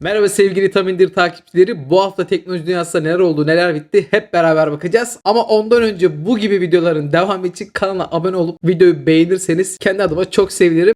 Merhaba sevgili Tam İndir takipçileri. Bu hafta teknoloji dünyasında neler oldu, neler bitti hep beraber bakacağız. Ama ondan önce bu gibi videoların devamı için kanala abone olup videoyu beğenirseniz kendi adıma çok sevinirim.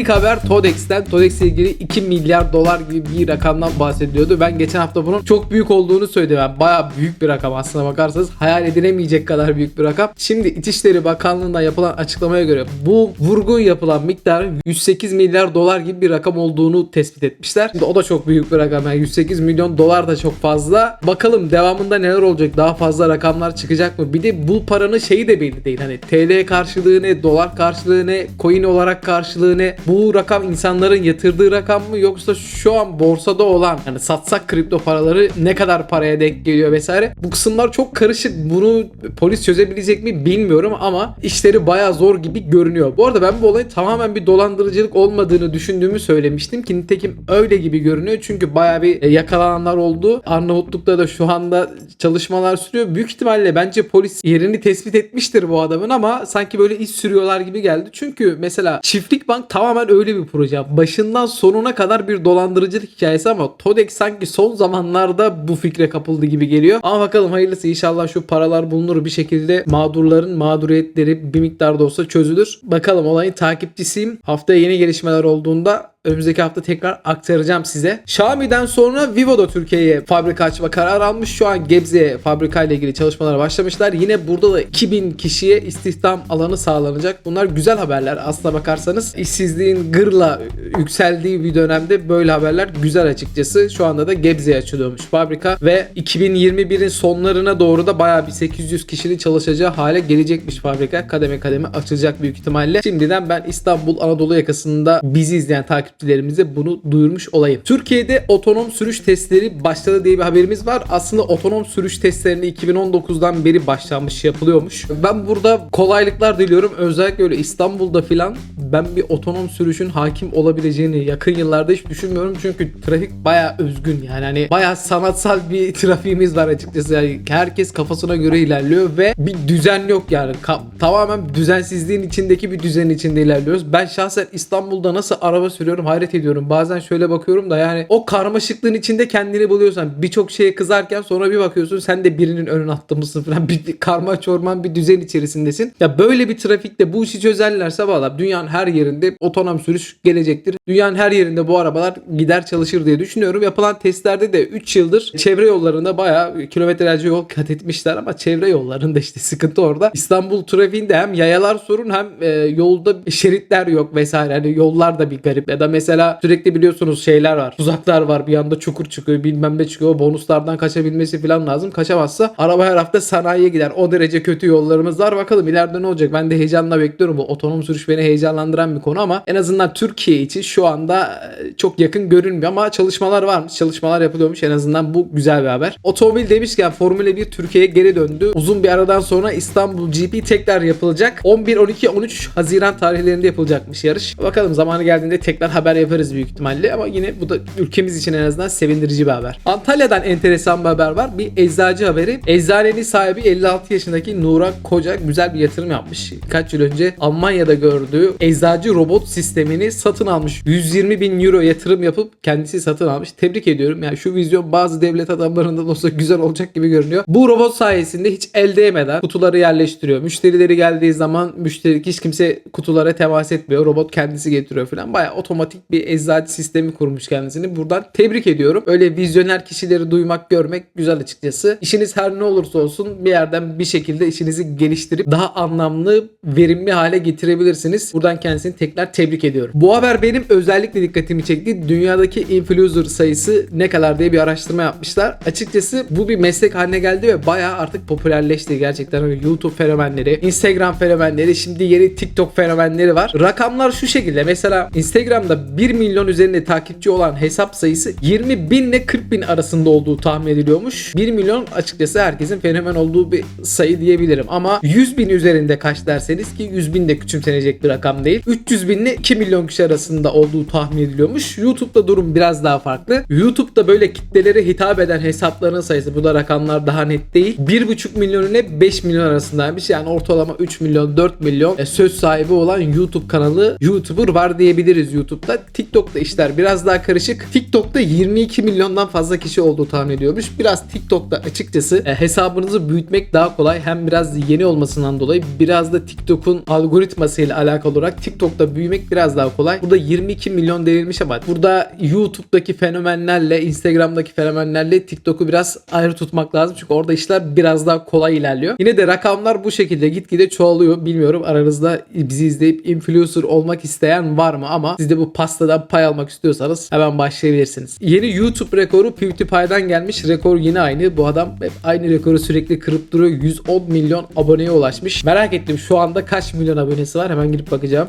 İlk haber Todex'ten. Todex ile ilgili 2 milyar dolar gibi bir rakamdan bahsediyordu. Ben geçen hafta bunun çok büyük olduğunu söyledim. Yani bayağı büyük bir rakam aslına bakarsanız. Hayal edilemeyecek kadar büyük bir rakam. Şimdi İçişleri Bakanlığı'ndan yapılan açıklamaya göre bu vurgun yapılan miktarın 108 milyar dolar gibi bir rakam olduğunu tespit etmişler. Şimdi o da çok büyük bir rakam. Yani 108 milyon dolar da çok fazla. Bakalım devamında neler olacak? Daha fazla rakamlar çıkacak mı? Bir de bu paranın şeyi de belli değil. Hani TL karşılığı ne, dolar karşılığı ne, coin olarak karşılığı ne? Bu rakam insanların yatırdığı rakam mı yoksa şu an borsada olan yani satsak kripto paraları ne kadar paraya denk geliyor vesaire. Bu kısımlar çok karışık. Bunu polis çözebilecek mi bilmiyorum ama işleri bayağı zor gibi görünüyor. Bu arada ben bu olayın tamamen bir dolandırıcılık olmadığını düşündüğümü söylemiştim ki nitekim öyle gibi görünüyor. Çünkü bayağı bir e, yakalananlar oldu. Arnavutluk'ta da şu anda çalışmalar sürüyor. Büyük ihtimalle bence polis yerini tespit etmiştir bu adamın ama sanki böyle iş sürüyorlar gibi geldi. Çünkü mesela Çiftlik Bank tamamen öyle bir proje. Başından sonuna kadar bir dolandırıcılık hikayesi ama Todex sanki son zamanlarda bu fikre kapıldı gibi geliyor. Ama bakalım hayırlısı inşallah şu paralar bulunur bir şekilde mağdurların mağduriyetleri bir miktar da olsa çözülür. Bakalım olayın takipçisiyim. Haftaya yeni gelişmeler olduğunda önümüzdeki hafta tekrar aktaracağım size. Xiaomi'den sonra Vivo da Türkiye'ye fabrika açma kararı almış. Şu an Gebze'ye fabrika ile ilgili çalışmalara başlamışlar. Yine burada da 2000 kişiye istihdam alanı sağlanacak. Bunlar güzel haberler. Aslına bakarsanız işsizliğin gırla yükseldiği bir dönemde böyle haberler güzel açıkçası. Şu anda da Gebze'ye açılıyormuş fabrika ve 2021'in sonlarına doğru da bayağı bir 800 kişinin çalışacağı hale gelecekmiş fabrika. Kademe kademe açılacak büyük ihtimalle. Şimdiden ben İstanbul Anadolu yakasında bizi izleyen takipçilerimize bunu duyurmuş olayım. Türkiye'de otonom sürüş testleri başladı diye bir haberimiz var. Aslında otonom sürüş testlerini 2019'dan beri başlanmış yapılıyormuş. Ben burada kolaylıklar diliyorum. Özellikle öyle İstanbul'da filan ben bir otonom sürüşün hakim olabileceğini yakın yıllarda hiç düşünmüyorum. Çünkü trafik bayağı özgün yani hani bayağı sanatsal bir trafiğimiz var açıkçası. Yani herkes kafasına göre ilerliyor ve bir düzen yok yani. Ka- tamamen düzensizliğin içindeki bir düzenin içinde ilerliyoruz. Ben şahsen İstanbul'da nasıl araba sürüyorum hayret ediyorum. Bazen şöyle bakıyorum da yani o karmaşıklığın içinde kendini buluyorsan birçok şeye kızarken sonra bir bakıyorsun sen de birinin önüne atlamışsın falan bir karma çorman bir düzen içerisindesin. Ya böyle bir trafikte bu işi çözerlerse valla dünyanın her yerinde otonom sürüş gelecektir. Dünyanın her yerinde bu arabalar gider çalışır diye düşünüyorum. Yapılan testlerde de 3 yıldır çevre yollarında bayağı kilometrelerce yol kat etmişler ama çevre yollarında işte sıkıntı orada. İstanbul trafiğinde hem yayalar sorun hem e, yolda şeritler yok vesaire. Hani yollar da bir garip. Ya da mesela sürekli biliyorsunuz şeyler var. Tuzaklar var. Bir anda çukur çıkıyor bilmem ne çıkıyor. Bonuslardan kaçabilmesi falan lazım. Kaçamazsa araba her hafta sanayiye gider. O derece kötü yollarımız var. Bakalım ileride ne olacak? Ben de heyecanla bekliyorum. Bu otonom sürüş beni heyecanlandıran bir konu ama en azından Türkiye için şu anda e, çok yakın görünmüyor ama çalışmalar varmış. Çalışmalar yapılıyormuş. En azından bu güzel bir haber. Otomobil demişken Formula 1 Türkiye'ye geri döndü. Uzun bir aradan sonra İstanbul GP tekrar yapılacak. 11, 12, 13 Haziran tarihlerinde yapılacakmış yarış. Bakalım zamanı geldiğinde tekrar haber yaparız büyük ihtimalle ama yine bu da ülkemiz için en azından sevindirici bir haber. Antalya'dan enteresan bir haber var. Bir eczacı haberi. Eczanenin sahibi 56 yaşındaki Nura Koca güzel bir yatırım yapmış. Birkaç yıl önce Almanya'da gördüğü eczacı robot sistemini satın almış. 120 bin euro yatırım yapıp kendisi satın almış. Tebrik ediyorum. Yani şu vizyon bazı devlet adamlarından olsa güzel olacak gibi görünüyor. Bu robot sayesinde hiç el değmeden kutuları yerleştiriyor. Müşterileri geldiği zaman müşteri hiç kimse kutulara temas etmiyor. Robot kendisi getiriyor falan. Baya otomatik bir eczacı sistemi kurmuş kendisini. Buradan tebrik ediyorum. Öyle vizyoner kişileri duymak, görmek güzel açıkçası. İşiniz her ne olursa olsun bir yerden bir şekilde işinizi geliştirip daha anlamlı, verimli hale getirebilirsiniz. Buradan kendisini tekrar tebrik ediyorum. Bu haber benim özellikle dikkatimi çekti. Dünyadaki influencer sayısı ne kadar diye bir araştırma yapmışlar. Açıkçası bu bir meslek haline geldi ve bayağı artık popülerleşti. Gerçekten öyle YouTube fenomenleri, Instagram fenomenleri, şimdi yeni TikTok fenomenleri var. Rakamlar şu şekilde. Mesela Instagram'da 1 milyon üzerinde takipçi olan hesap sayısı 20 bin ile 40 bin arasında olduğu tahmin ediliyormuş. 1 milyon açıkçası herkesin fenomen olduğu bir sayı diyebilirim. Ama 100 bin üzerinde kaç derseniz ki 100 bin de küçümsenecek bir rakam değil. 300 bin ile 2 milyon kişi arasında olduğu tahmin ediliyormuş. YouTube'da durum biraz daha farklı. YouTube'da böyle kitlelere hitap eden hesapların sayısı bu da rakamlar daha net değil. 1,5 milyon ile 5 milyon arasındaymış. Yani ortalama 3 milyon 4 milyon e, söz sahibi olan YouTube kanalı YouTuber var diyebiliriz YouTube'da. Hafta. TikTok'ta işler biraz daha karışık. TikTok'ta 22 milyondan fazla kişi olduğu tahmin ediyormuş. Biraz TikTok'ta açıkçası e, hesabınızı büyütmek daha kolay. Hem biraz yeni olmasından dolayı biraz da TikTok'un algoritmasıyla alakalı olarak TikTok'ta büyümek biraz daha kolay. Burada 22 milyon denilmiş ama burada YouTube'daki fenomenlerle Instagram'daki fenomenlerle TikTok'u biraz ayrı tutmak lazım. Çünkü orada işler biraz daha kolay ilerliyor. Yine de rakamlar bu şekilde gitgide çoğalıyor. Bilmiyorum aranızda bizi izleyip influencer olmak isteyen var mı ama siz de pastadan pay almak istiyorsanız hemen başlayabilirsiniz. Yeni YouTube rekoru PewDiePie'den gelmiş. Rekor yine aynı. Bu adam hep aynı rekoru sürekli kırıp duruyor. 110 milyon aboneye ulaşmış. Merak ettim şu anda kaç milyon abonesi var? Hemen girip bakacağım.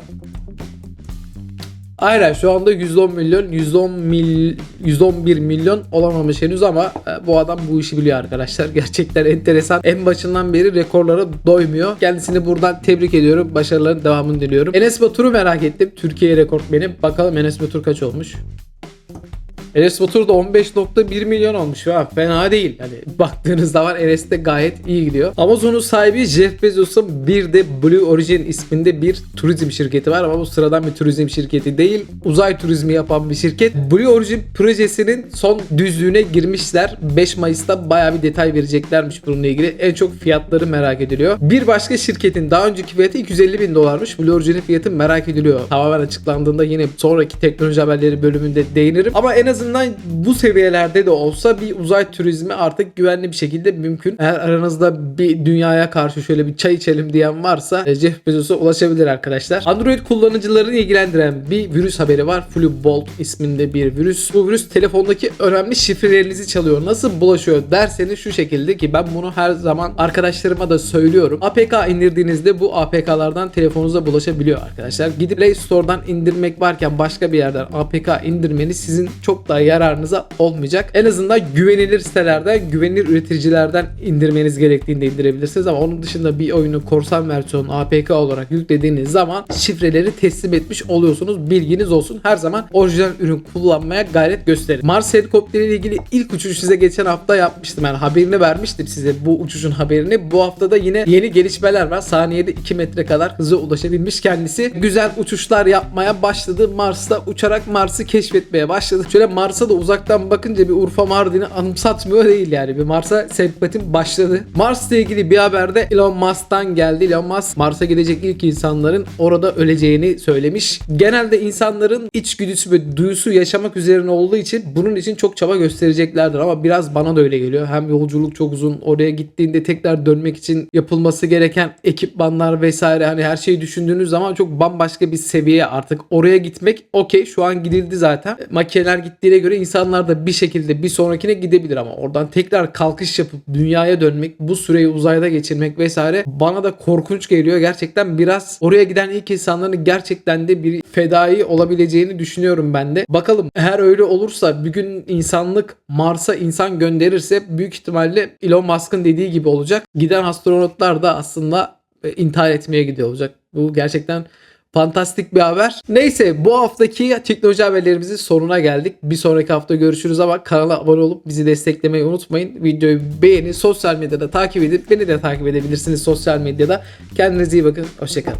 Aynen şu anda 110 milyon 110 mil 111 milyon olamamış henüz ama e, bu adam bu işi biliyor arkadaşlar. Gerçekten enteresan. En başından beri rekorlara doymuyor. Kendisini buradan tebrik ediyorum. Başarıların devamını diliyorum. Enes Batur'u merak ettim. Türkiye rekortmeni. Bakalım Enes Batur kaç olmuş? Enes Batur da 15.1 milyon olmuş ha. Fena değil. Yani baktığınız zaman Enes de gayet iyi gidiyor. Amazon'un sahibi Jeff Bezos'un bir de Blue Origin isminde bir turizm şirketi var ama bu sıradan bir turizm şirketi değil. Uzay turizmi yapan bir şirket. Blue Origin projesinin son düzlüğüne girmişler. 5 Mayıs'ta baya bir detay vereceklermiş bununla ilgili. En çok fiyatları merak ediliyor. Bir başka şirketin daha önceki fiyatı 250 bin dolarmış. Blue Origin'in fiyatı merak ediliyor. Tamamen açıklandığında yine sonraki teknoloji haberleri bölümünde değinirim. Ama en azından bu seviyelerde de olsa bir uzay turizmi artık güvenli bir şekilde mümkün. Eğer aranızda bir dünyaya karşı şöyle bir çay içelim diyen varsa e, Jeff Bezos'a ulaşabilir arkadaşlar. Android kullanıcılarını ilgilendiren bir virüs haberi var. Flubolt isminde bir virüs. Bu virüs telefondaki önemli şifrelerinizi çalıyor. Nasıl bulaşıyor derseniz şu şekilde ki ben bunu her zaman arkadaşlarıma da söylüyorum. APK indirdiğinizde bu APK'lardan telefonunuza bulaşabiliyor arkadaşlar. Gidip Play Store'dan indirmek varken başka bir yerden APK indirmeniz sizin çok daha yararınıza olmayacak. En azından güvenilir sitelerden, güvenilir üreticilerden indirmeniz gerektiğinde indirebilirsiniz ama onun dışında bir oyunu korsan versiyon APK olarak yüklediğiniz zaman şifreleri teslim etmiş oluyorsunuz. Bilginiz olsun. Her zaman orijinal ürün kullanmaya gayret gösterin. Mars helikopteri ile ilgili ilk uçuş size geçen hafta yapmıştım. Yani haberini vermiştim size bu uçuşun haberini. Bu hafta da yine yeni gelişmeler var. Saniyede 2 metre kadar hıza ulaşabilmiş kendisi. Güzel uçuşlar yapmaya başladı. Mars'ta uçarak Mars'ı keşfetmeye başladı. Şöyle Mars'a da uzaktan bakınca bir Urfa Mardin'i anımsatmıyor değil yani. Bir Mars'a sempatim başladı. Mars'la ilgili bir haberde Elon Musk'tan geldi. Elon Musk Mars'a gidecek ilk insanların orada öleceğini söylemiş. Genelde insanların içgüdüsü ve duyusu yaşamak üzerine olduğu için bunun için çok çaba göstereceklerdir ama biraz bana da öyle geliyor. Hem yolculuk çok uzun. Oraya gittiğinde tekrar dönmek için yapılması gereken ekipmanlar vesaire hani her şeyi düşündüğünüz zaman çok bambaşka bir seviyeye artık oraya gitmek okey şu an gidildi zaten. Makineler gittiğine göre insanlar da bir şekilde bir sonrakine gidebilir ama oradan tekrar kalkış yapıp dünyaya dönmek, bu süreyi uzayda geçirmek vesaire bana da korkunç geliyor. Gerçekten biraz oraya giden ilk insanların gerçekten de bir fedai olabileceğini düşünüyorum ben de. Bakalım eğer öyle olursa bir gün insanlık Mars'a insan gönderirse büyük ihtimalle Elon Musk'ın dediği gibi olacak. Giden astronotlar da aslında e, intihar etmeye gidiyor olacak. Bu gerçekten Fantastik bir haber. Neyse bu haftaki teknoloji haberlerimizin sonuna geldik. Bir sonraki hafta görüşürüz ama kanala abone olup bizi desteklemeyi unutmayın. Videoyu beğenin, sosyal medyada takip edip beni de takip edebilirsiniz sosyal medyada. Kendinize iyi bakın. Hoşçakalın.